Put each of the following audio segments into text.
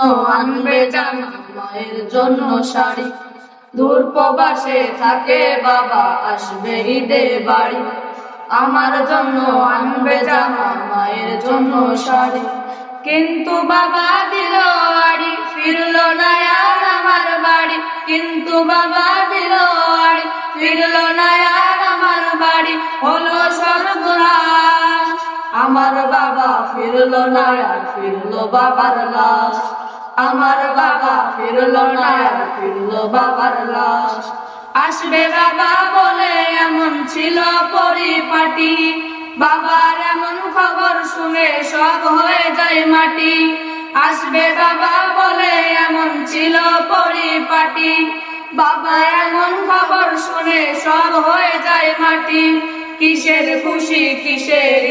আনবে জামা মায়ের জন্য শাড়ি। দূর প্রবাসে থাকে বাবা, আসবে ঈদে বাড়ি। আমার জন্য আনবে জামা মায়ের জন্য শাড়ি। কিন্তু বাবা দিল আড়ি, ফিরলো না আর আমার বাড়ি। কিন্তু বাবা দিল আড়ি, ফিরলো না আর আমার বাড়ি। হলো সর্বনাশ আমার বাবা ফিরলো না আর ফিরলো বাবার লাশ। আমার বাবা ফিরলো না, ফিরলো বাবার লাশ। আসবে বাবা বলে এমন ছিল পরিপাটি। বাবার এমন খবর শুনে সব হয়ে যায় মাটি। আসবে বাবা বলে এমন ছিল পরিপাটি। বাবা এমন খবর শুনে সব হয়ে যায় মাটি। কিসের খুশি কিসের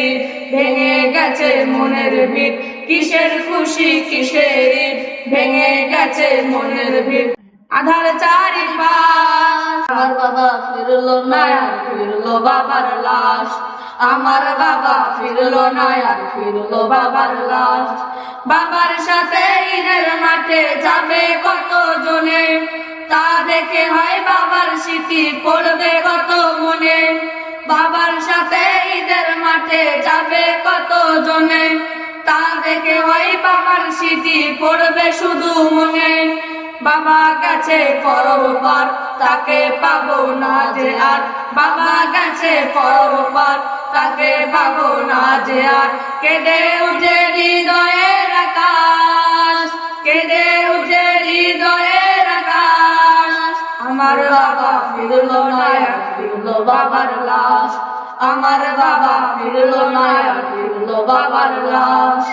ভেঙে গেছে মনের ভিত কিসের খুশি কিসের ভেঙে গেছে মনের ভিত আধার চারি আমার বাবা ফিরলো না ফিরলো বাবার লাশ। আমার বাবা ফিরলো না আর ফিরলো বাবার লাশ। বাবার সাথে ঈদের মাঠে যাবে কত জনে তা দেখে হয় বাবার স্মৃতি পড়বে কত মনে? বাবার সাথে ঈদের মাঠে যাবে কত জনে তা দেখে ওই বাবার স্মৃতি পড়বে শুধু মনে। বাবা গেছে পরপার তাকে পাবো না যে আর। বাবা গেছে পরপার তাকে পাবো না যে আর। কেঁদে উঠে হৃদয়ের আকাশ, কেঁদে উঠে হৃদয়ের আকাশ। আমার বাবা ফিরলো না আর ফিরলো বাবার লাশ। আমার বাবা ফিরলো না ফিরলো বাবার লাশ।